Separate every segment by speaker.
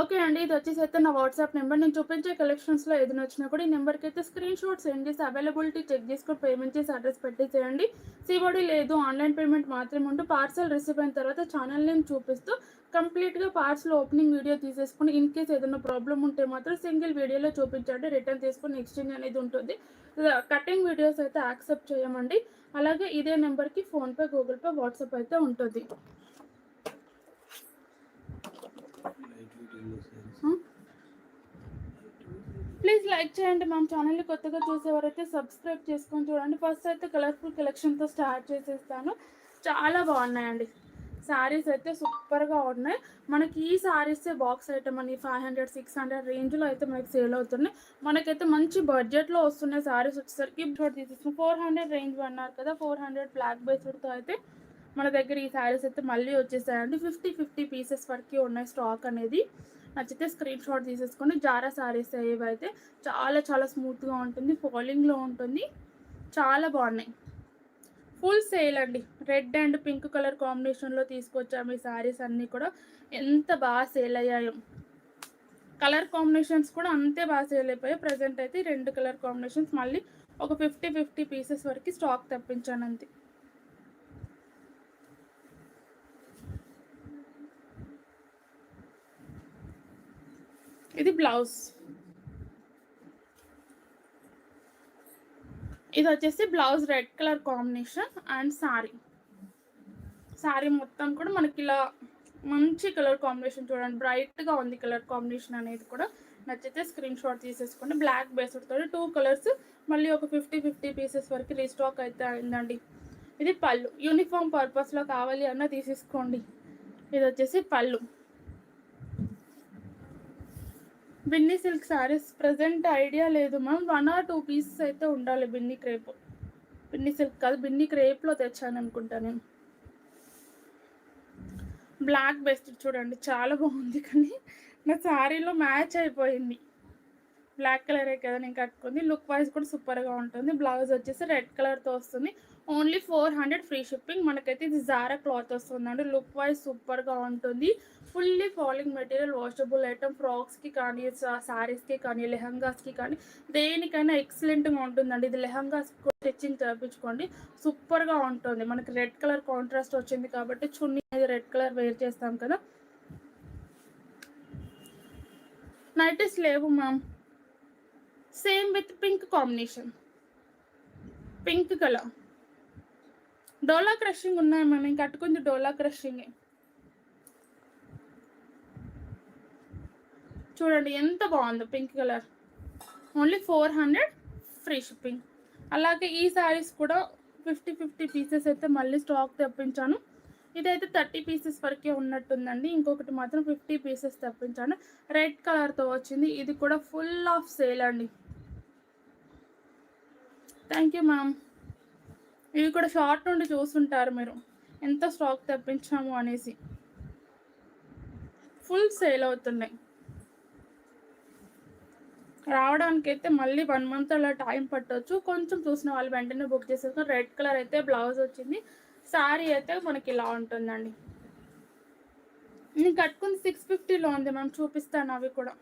Speaker 1: Okay అండి ఇది వచ్చేసి అయితే నా వాట్సాప్ నెంబర్. నేను చూపించే కలెక్షన్స్లో ఏదైనా వచ్చినా కూడా ఈ నెంబర్కి అయితే స్క్రీన్ షాట్ సెండ్ చేసి అవైలబిలిటీ చెక్ చేసుకొని పేమెంట్ చేసి అడ్రస్ పెట్టేసేయండి. సిబడి లేదు ఆన్లైన్ పేమెంట్ మాత్రమే ఉంటూ పార్సల్ రిసీవ్ అయిన తర్వాత ఛానల్ నేమ్ చూపిస్తూ కంప్లీట్గా పార్సల్ ఓపెనింగ్ వీడియో తీసేసుకుని ఇన్ కేస్ ఏదైనా ప్రాబ్లం ఉంటే మాత్రం సింగిల్ వీడియోలో చూపించండి రిటర్న్ తీసుకుని ఎక్స్చేంజ్ అనేది ఉంటుంది. కటింగ్ వీడియోస్ అయితే యాక్సెప్ట్ చేయమండి. అలాగే ఇదే నెంబర్కి ఫోన్పే గూగుల్ పే వాట్సాప్ అయితే ఉంటుంది. Hmm? ప్లీజ్ లైక్ చేయండి మా ఛానల్ని కొత్తగా చూసేవారైతే సబ్స్క్రైబ్ చేసుకొని చూడండి. ఫస్ట్ అయితే కలర్ఫుల్ కలెక్షన్తో స్టార్ట్ చేసేస్తాను. చాలా బాగున్నాయండి. శారీస్ అయితే సూపర్గా ఉన్నాయి. మనకి ఈ శారీసే బాక్స్ ఐటమ్ అని ఫైవ్ హండ్రెడ్ సిక్స్ హండ్రెడ్ రేంజ్లో అయితే మనకి సేల్ అవుతున్నాయి. మనకైతే మంచి బడ్జెట్లో వస్తున్నాయి శారీస్ వచ్చేసరికి. ఇప్పుడు తీసేసిన ఫోర్ హండ్రెడ్ రేంజ్ అన్నారు కదా ఫోర్ హండ్రెడ్ బ్లాక్ బేస్డ్తో అయితే మన దగ్గర ఈ శారీస్ అయితే మళ్ళీ వచ్చేసాయండి. ఫిఫ్టీ ఫిఫ్టీ పీసెస్ వరకు ఉన్నాయి స్టాక్ అనేది. నచ్చితే స్క్రీన్ షాట్ తీసేసుకొని జారా శారీస్ ఏవైతే చాలా చాలా స్మూత్గా ఉంటుంది. ఫాలింగ్లో ఉంటుంది. చాలా బాగున్నాయి. ఫుల్ సేల్ అండి. రెడ్ అండ్ పింక్ కలర్ కాంబినేషన్లో తీసుకొచ్చాము ఈ శారీస్ అన్నీ కూడా. ఎంత బాగా సేల్ అయ్యాయో. కలర్ కాంబినేషన్స్ కూడా అంతే బాగా సేల్ అయిపోయాయి. ప్రజెంట్ అయితే రెండు కలర్ కాంబినేషన్స్ మళ్ళీ ఒక ఫిఫ్టీ ఫిఫ్టీ పీసెస్ వరకు స్టాక్ తప్పించాను అంతే. ఇది బ్లౌజ్. ఇది వచ్చేసి blouse red colour combination and sari. Sari మొత్తం కూడా మనకి ఇలా మంచి కలర్ కాంబినేషన్ చూడండి. బ్రైట్గా ఉంది కలర్ కాంబినేషన్ అనేది కూడా. నచ్చితే స్క్రీన్ షాట్ తీసేసుకోండి. బ్లాక్ బేస్డ్తో టూ కలర్స్ మళ్ళీ ఒక ఫిఫ్టీ ఫిఫ్టీ పీసెస్ వరకు రీస్టాక్ అయితే అయిందండి. ఇది పళ్ళు. యూనిఫామ్ పర్పస్లో కావాలి అన్న తీసేసుకోండి. ఇది వచ్చేసి పళ్ళు. Binny silk saris. Present idea లేదు ma'am. One or two pieces అయితే ఉండాలి బిన్ని క్రేప్. బిన్ని సిల్క్ కాదు బిన్ని క్రేప్లో తెచ్చాను అనుకుంటా నేను. బ్లాక్ బెస్ట్ చూడండి. చాలా బాగుంది కానీ నా శారీలో మ్యాచ్ అయిపోయింది. బ్లాక్ కలరే కదా నేను కట్టుకుంది. లుక్ వైజ్ కూడా సూపర్గా ఉంటుంది. బ్లౌజ్ వచ్చేసి రెడ్ కలర్తో వస్తుంది. Only four hundred free shipping. మనకైతే ఇది జారా క్లాత్ వస్తుందండి. లుక్ వైజ్ సూపర్గా ఉంటుంది. Fully falling material washable item ఫ్రాక్స్కి కానీ శారీస్కి కానీ లెహంగాస్కి కానీ దేనికైనా ఎక్సలెంట్గా ఉంటుందండి. ఇది లెహంగాస్ స్టిచ్చింగ్ తెప్పించుకోండి. సూపర్గా ఉంటుంది. మనకి రెడ్ కలర్ కాంట్రాస్ట్ వచ్చింది కాబట్టి చున్నీ అనేది రెడ్ కలర్ వేర్ చేస్తాం కదా. నైటీస్ లేవు ma'am same with pink combination pink colour dola crushing ఉన్నాయి మ్యామ్? ఇంకా కట్టుకుంది డోలా క్రషింగ్. చూడండి ఎంత బాగుందో pink colour. Only four hundred free shipping అలాగే ఈ శారీస్ కూడా ఫిఫ్టీ ఫిఫ్టీ పీసెస్ అయితే మళ్ళీ స్టాక్ తెప్పించాను. ఇదైతే థర్టీ పీసెస్ వరకే ఉన్నట్టుందండి. ఇంకొకటి మాత్రం ఫిఫ్టీ పీసెస్ తెప్పించాను. రెడ్ కలర్తో వచ్చింది. ఇది కూడా ఫుల్ ఆఫ్ సేల్ అండి. థ్యాంక్ యూ మ్యామ్ ఇవి కూడా షార్ట్ నుండి చూస్తుంటారు మీరు. ఎంత స్టాక్ తెప్పించాము అనేసి. ఫుల్ సేల్ అవుతున్నాయి. రావడానికి అయితే మళ్ళీ వన్ మంత్ అలా టైం పట్టవచ్చు కొంచెం చూసిన వాళ్ళు వెంటనే బుక్ చేసేసుకుని రెడ్ కలర్ అయితే బ్లౌజ్ వచ్చింది. శారీ అయితే మనకి ఇలా ఉంటుందండి. నేను కట్టుకుంది సిక్స్ ఫిఫ్టీలో ఉంది మనం చూపిస్తాను అవి కూడా.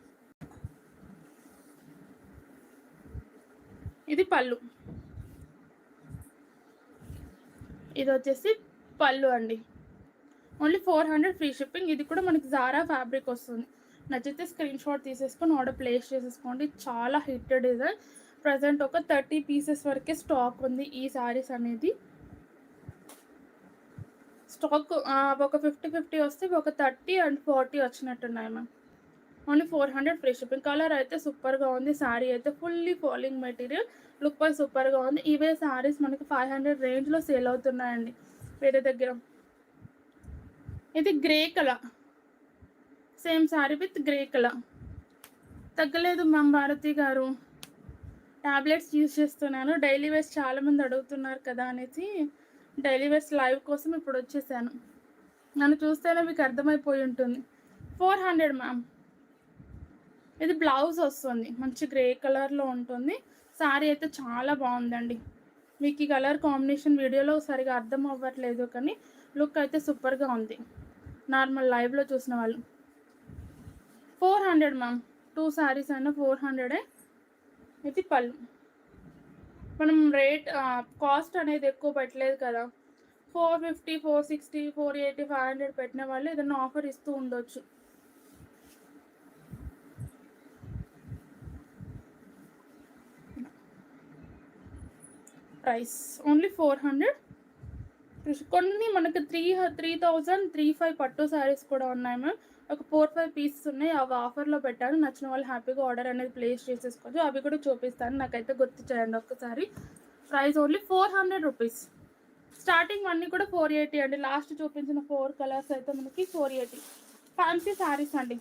Speaker 1: ఇది పళ్ళు. ఇది వచ్చేసి పళ్ళు అండి. Only four hundred free shipping ఇది కూడా మనకి జారా ఫ్యాబ్రిక్ వస్తుంది. నచ్చితే స్క్రీన్ షాట్ తీసేసుకొని ఆర్డర్ ప్లేస్ చేసేసుకోండి. చాలా హిట్ డిజైన్ ప్రజెంట్ ఒక థర్టీ పీసెస్ వరకే స్టాక్ ఉంది ఈ శారీస్ అనేది. స్టాక్ ఒక ఫిఫ్టీ ఫిఫ్టీ వస్తే ఒక thirty and forty వచ్చినట్టున్నాయి ma'am only four hundred free shipping colour అయితే సూపర్గా ఉంది. శారీ అయితే fully falling material look wise సూపర్గా ఉంది. ఇవే శారీస్ మనకి ఫైవ్ హండ్రెడ్ రేంజ్లో సేల్ అవుతున్నాయండి. వేరే దగ్గర. ఇది grey colour. Same sari with grey colour. తగ్గలేదు ma'am Bharati garu. Tablets use చేస్తున్నాను. డైలీ వేస్ చాలామంది అడుగుతున్నారు కదా అనేసి డైలీ వేస్ లైవ్ కోసం ఇప్పుడు వచ్చేసాను. నన్ను చూస్తేనే మీకు అర్థమైపోయి ఉంటుంది. Four hundred ma'am. ఇది బ్లౌజ్ వస్తుంది. మంచి గ్రే కలర్లో ఉంటుంది. శారీ అయితే చాలా బాగుందండి. మీకు ఈ కలర్ కాంబినేషన్ వీడియోలో సరిగా అర్థం అవ్వట్లేదు కానీ లుక్ అయితే సూపర్గా ఉంది. నార్మల్ లైవ్లో చూసిన వాళ్ళు. Four hundred ma'am. Two saris అయినా ఫోర్ హండ్రెడే. ఇది పళ్ళు. మనం రేట్ కాస్ట్ అనేది ఎక్కువ పెట్టలేదు కదా. Four fifty four sixty four eighty five hundred పెట్టిన వాళ్ళు ఏదైనా ఆఫర్ ఇస్తూ ఉండొచ్చు. ప్రైస్. ఓన్లీ ఫోర్ హండ్రెడ్ కొన్ని మనకి three three thousand three five పట్టు శారీస్ కూడా ఉన్నాయి మ్యామ్ ఒక ఫోర్ ఫైవ్ పీసెస్ ఉన్నాయి. అవి ఆఫర్లో పెట్టాను నచ్చిన వాళ్ళు హ్యాపీగా ఆర్డర్ అనేది ప్లేస్ చేసేసుకోవచ్చు. అవి కూడా చూపిస్తాను. నాకైతే గుర్తు చేయండి ఒక్కసారి. Price only four hundred rupees starting అన్నీ కూడా ఫోర్ ఎయిటీ అండి. లాస్ట్ చూపించిన ఫోర్ కలర్స్ అయితే మనకి ఫోర్ ఎయిటీ ఫ్యాన్సీ శారీస్ అండి.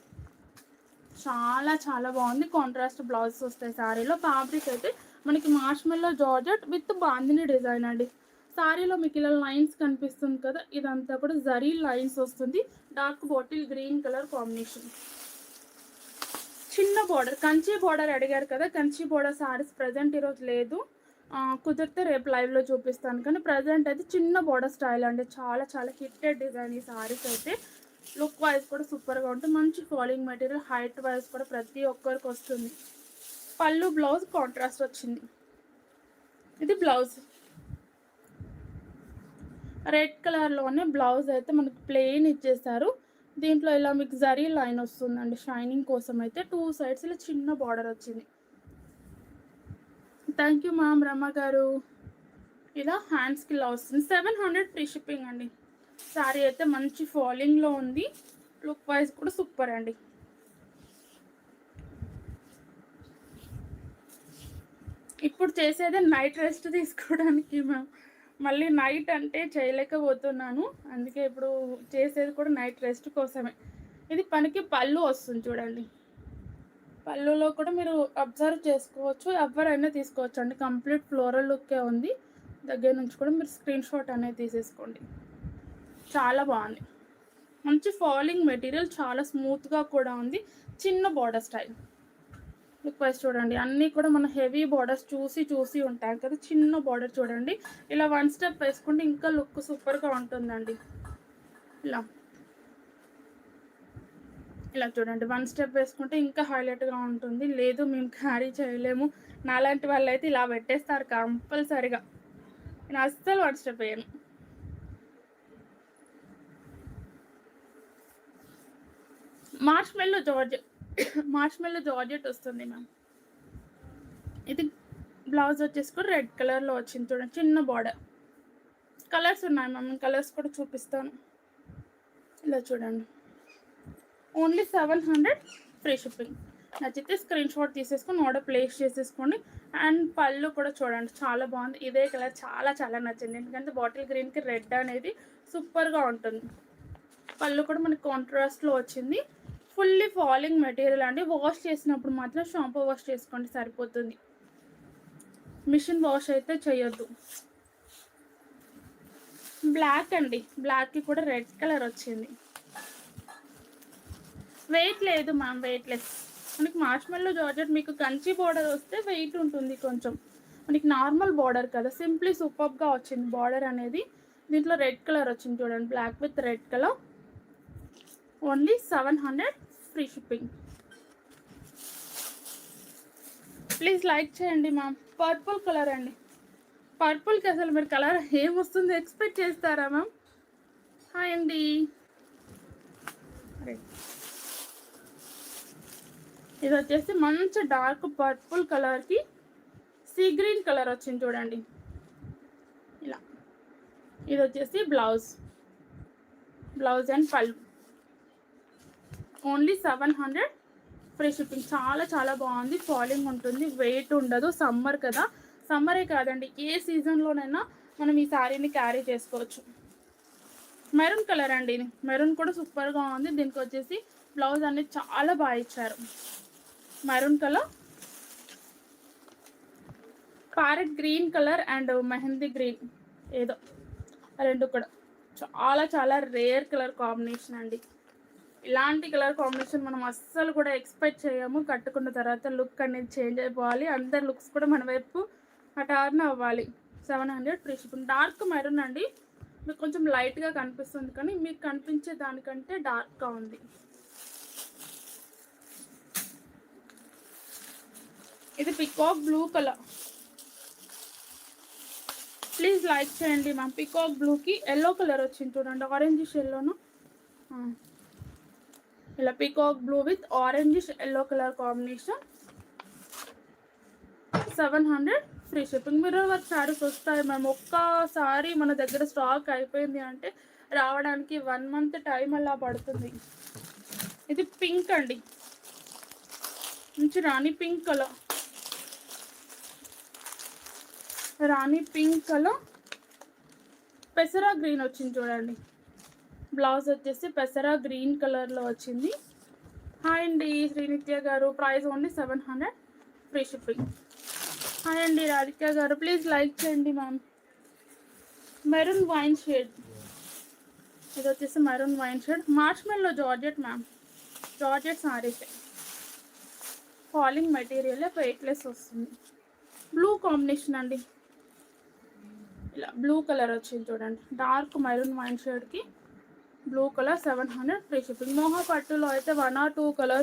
Speaker 1: చాలా చాలా బాగుంది. కాంట్రాస్ట్ బ్లౌజెస్ వస్తాయి శారీలో ఫ్యాబ్రిక్ అయితే మనకి marshmallow georgette with bandhani design అండి. శారీలో మీకు ఇలా లైన్స్ కనిపిస్తుంది కదా ఇదంతా కూడా జరీ లైన్స్ వస్తుంది. Dark bottle green colour combination చిన్న బార్డర్ కంచి బార్డర్ అడిగారు కదా కంచి బార్డర్ సారీస్ ప్రజెంట్ ఈరోజు లేదు. కుదిరితే రేపు లైవ్లో చూపిస్తాను. కానీ ప్రజెంట్ అయితే చిన్న బార్డర్ స్టైల్ అండి. చాలా చాలా హిట్టెడ్ డిజైన్ ఈ సారీస్ అయితే. లుక్ వైజ్ కూడా సూపర్గా ఉంటుంది. మంచి ఫాలింగ్ మెటీరియల్ హైట్ వైజ్ కూడా ప్రతి ఒక్కరికి వస్తుంది. పళ్ళు బ్లౌజ్ కాంట్రాస్ట్ వచ్చింది. ఇది బ్లౌజ్. రెడ్ కలర్లోనే బ్లౌజ్ అయితే మనకు ప్లెయిన్ ఇచ్చేసారు. దీంట్లో ఇలా మీకు జరీ లైన్ వస్తుందండి. షైనింగ్ కోసం అయితే టూ సైడ్స్ ఇలా చిన్న బార్డర్ వచ్చింది. థ్యాంక్ యూ మ్యామ్ రమ గారు. ఇలా హ్యాండ్స్కి ఇలా వస్తుంది. సెవెన్ హండ్రెడ్ ఫ్రీ షిప్పింగ్ అండి. శారీ అయితే మంచి ఫాలింగ్లో ఉంది. లుక్ వైజ్ కూడా సూపర్ అండి. ఇప్పుడు చేసేదే నైట్ రెస్ట్ తీసుకోవడానికి మ్యామ్ మళ్ళీ నైట్ అంటే చేయలేకపోతున్నాను. అందుకే ఇప్పుడు చేసేది కూడా నైట్ రెస్ట్ కోసమే. ఇది పనికి పళ్ళు వస్తుంది చూడండి. పళ్ళులో కూడా మీరు అబ్జర్వ్ చేసుకోవచ్చు. ఎవరైనా తీసుకోవచ్చు. అండి కంప్లీట్ ఫ్లోరల్ లుక్కే ఉంది. దగ్గర నుంచి కూడా మీరు స్క్రీన్ షాట్ అనేది తీసేసుకోండి. చాలా బాగుంది. మంచి ఫాలింగ్ మెటీరియల్ చాలా స్మూత్గా కూడా ఉంది. చిన్న బార్డర్ స్టైల్ లుక్ వైజ్ చూడండి. అన్నీ కూడా మన హెవీ బార్డర్స్ చూసి చూసి ఉంటాయి కదా. చిన్న బార్డర్ చూడండి. ఇలా వన్ స్టెప్ వేసుకుంటే ఇంకా లుక్ సూపర్గా ఉంటుందండి. ఇలా. ఇలా చూడండి. వన్ స్టెప్ వేసుకుంటే ఇంకా హైలైట్గా ఉంటుంది. లేదు మేము క్యారీ చేయలేము. నాలాంటి వాళ్ళు అయితే ఇలా పెట్టేస్తారు కంపల్సరిగా. నేను అస్సలు వన్ స్టెప్ వేయను. Marshmallow georgette marshmallow georgette వస్తుంది మ్యామ్ ఇది బ్లౌజ్ వచ్చేసి కూడా రెడ్ కలర్లో వచ్చింది చూడండి చిన్న బార్డర్ కలర్స్ ఉన్నాయి మ్యామ్ కలర్స్ కూడా చూపిస్తాను. ఇలా చూడండి. Only seven hundred free shipping నచ్చితే స్క్రీన్ షాట్ తీసేసుకొని ఆర్డర్ ప్లేస్ చేసేసుకోండి. అండ్ పళ్ళు కూడా చూడండి చాలా బాగుంది. ఇదే కలర్ చాలా చాలా నచ్చింది. ఎందుకంటే బాటిల్ గ్రీన్కి రెడ్ అనేది సూపర్గా ఉంటుంది. పళ్ళు కూడా మనకి కాంట్రాస్ట్లో వచ్చింది. ఫుల్లీ ఫాలింగ్ మెటీరియల్ అండి. వాష్ చేసినప్పుడు మాత్రం షాంపూ వాష్ చేసుకోండి సరిపోతుంది. మిషన్ వాష్ అయితే చేయొద్దు. బ్లాక్ అండి. బ్లాక్కి కూడా రెడ్ కలర్ వచ్చింది. వెయిట్ లేదు మ్యామ్ వెయిట్ లెస్. మనకి మార్ష్మెల్లో జార్జెట్ మీకు కంచి బార్డర్ వస్తే వెయిట్ ఉంటుంది కొంచెం. మనకి నార్మల్ బార్డర్ కదా. సింప్లీ సూపర్గా వచ్చింది బార్డర్ అనేది. దీంట్లో రెడ్ కలర్ వచ్చింది చూడండి black with red colour. Only seven hundred free shipping. Please like చేయండి మ్యామ్. పర్పుల్ కలర్ అండి. పర్పుల్కి అసలు మీరు కలర్ ఏమొస్తుందో ఎక్స్పెక్ట్ చేస్తారా మ్యామ్? హాయ్ అండి. ఇది వచ్చేసి మంచి డార్క్ పర్పుల్ కలర్కి సీ గ్రీన్ కలర్ వచ్చింది చూడండి. ఇలా. ఇది వచ్చేసి బ్లౌజ్. బ్లౌజ్ అండ్ పళ్ళు only seven hundred free shipping. చాలా చాలా బాగుంది. ఫాలింగ్ ఉంటుంది. వెయిట్ ఉండదు. సమ్మర్ కదా. సమ్మరే కాదండి. ఏ సీజన్లోనైనా మనం ఈ శారీని క్యారీ చేసుకోవచ్చు. మెరూన్ కలర్ అండి ఇది. మెరూన్ కూడా సూపర్గా ఉంది. దీనికి వచ్చేసి బ్లౌజ్ అనేది చాలా బాగా ఇచ్చారు. Maroon colour. Parrot green colour and mehndi green. ఏదో. రెండు కూడా. చాలా చాలా రేర్ కలర్ కాంబినేషన్ అండి. ఇలాంటి కలర్ కాంబినేషన్ మనం అస్సలు కూడా ఎక్స్పెక్ట్ చేయము. కట్టుకున్న తర్వాత లుక్ అనేది చేంజ్ అయిపోవాలి. అందరి లుక్స్ కూడా మన వైపు అటార్న్ అవ్వాలి. Seven hundred free shipping dark maroon అండి. మీకు కొంచెం లైట్గా కనిపిస్తుంది కానీ మీకు కనిపించే దానికంటే డార్క్గా ఉంది. ఇది peacock blue colour. Please like చేయండి మ్యామ్. పికాక్ బ్లూకి ఎల్లో కలర్ వచ్చింది చూడండి. ఆరెంజ్ ఎల్లోను ఇలా peacock blue with orange yellow colour combination seven hundred free shipping mirror work saris వస్తాయి మ్యామ్ ఒక్కసారి మన దగ్గర స్టాక్ అయిపోయింది అంటే రావడానికి వన్ మంత్ టైం అలా పడుతుంది. ఇది పింక్ అండి. మంచి rani pink colour rani pink colour పెసరా green వచ్చింది చూడండి. బ్లౌజ్ వచ్చేసి పెసరా గ్రీన్ కలర్లో వచ్చింది. హాయ్ అండి Srinithya garu. Price only seven hundred free shipping hi అండి రాధిక గారు. ప్లీజ్ లైక్ చేయండి మ్యామ్ మెరూన్ వైన్ షేడ్ ఇది వచ్చేసి maroon wine shade marshmallow georgette ma'am georgette saris falling material weightless వస్తుంది. బ్లూ కాంబినేషన్ అండి. ఇలా బ్లూ కలర్ వచ్చింది చూడండి. Dark maroon wine షేడ్కి blue colour seven hundred free shipping మోహ పట్టులో అయితే వన్ ఆర్ టూ కలర్స్